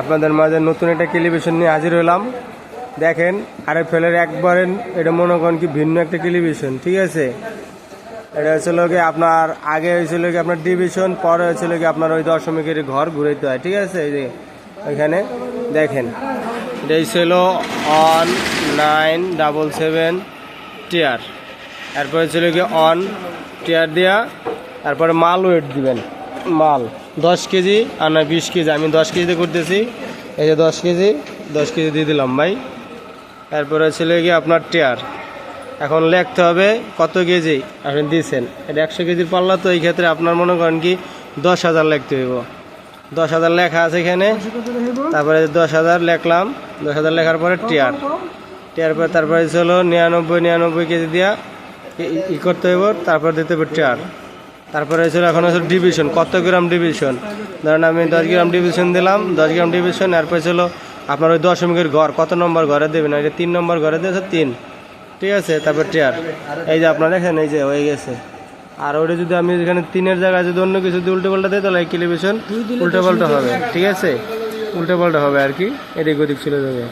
আপনাদের মাঝে নতুন একটা টেলিভিশন নিয়ে হাজির হলাম। দেখেন আরে ফেলের একবারে এটা মনে করেন কি ভিন্ন একটা টেলিভিশন, ঠিক আছে? এটা হয়েছিল কি আপনার, আগে হয়েছিল কি আপনার ডিভিশন, পরে হয়েছিল কি আপনার ওই দশমিকের ঘর ঘুরাইতে হয়, ঠিক আছে? এই যে এখানে দেখেন। এটা ছিল অন নাইন ডাবল সেভেন টিয়ার তারপরে ছিল কি অন টিয়ার দেওয়া তারপরে মাল ওয়েট দিবেন, মাল। দশ কেজি আর নয় বিশ কেজি। আমি দশ কেজিতে করতেছি। এই যে দশ কেজি দশ কেজি দিয়ে দিলাম ভাই। তারপরে ছিল কি আপনার টিয়ার। এখন লিখতে হবে কত কেজি আপনি দিয়েছেন। এটা একশো কেজির পাল্লা, তো এই ক্ষেত্রে আপনার মনে করেন কি দশ হাজার লিখতে হইব। দশ হাজার লেখা আছে এখানে। তারপরে দশ হাজার লেখলাম। দশ হাজার লেখার পরে টিয়ার। টিয়ার পরে তারপরে ছিল নিরানব্বই নিরানব্বই কেজি দিয়া ই করতে হইব। তারপর দিতে হবে টিয়ার। তারপরে ছিল এখন হচ্ছে ডিভিশন কত গ্রাম ডিভিশন ধরেন আমি দশ গ্রাম ডিভিশন দিলাম দশ গ্রাম ডিভিশন এরপর ছিল আপনার ওই দশমিকের ঘর কত নম্বর ঘরে দেবেন? যে তিন নম্বর ঘরে দিয়েছে তিন। ঠিক আছে? তারপর টিয়ার এই যে আপনার দেখেন এই যে হয়ে গেছে। আর ওটা যদি আমি এখানে তিনের জায়গায় যদি অন্য কিছু যদি উল্টো পাল্টা দিই তাহলে এই টেলিভিশন উল্টো পাল্টা হবে। ঠিক আছে? উল্টো পাল্টা হবে আর কি। এদিক ওদিক চলে যাবে।